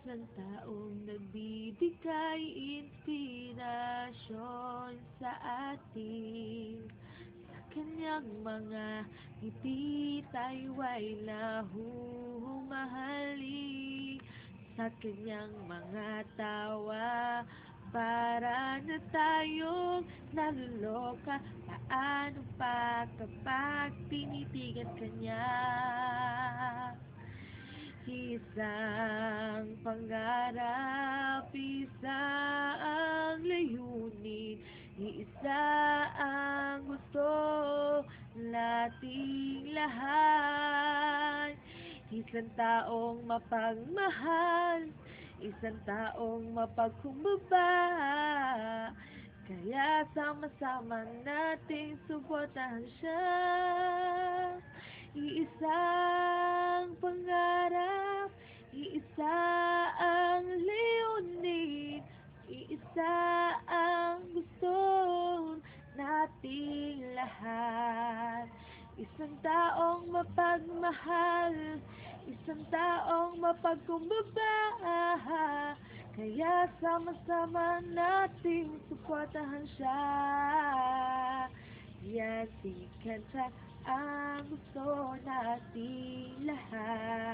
Isang taong nagbibigay inspirasyon sa atin. Sa kanyang mga ngiti tayo ay nahuhumahali Sa kanyang mga tawa para na tayong naluloka Paano pa kapag tinitigan kanya Isang pangarap, isa ang layunin, isa ang gusto nating lahat. Isang taong mapagmahal, isang taong mapagkumbaba. Kaya sama-sama nating suportahan siya. Iisang pangarap, lahat. Isang taong mapagmahal, isang taong mapagkumbaba. Kaya sama-sama nating suportahan siya. Yan si Kanta ang gusto nating lahat.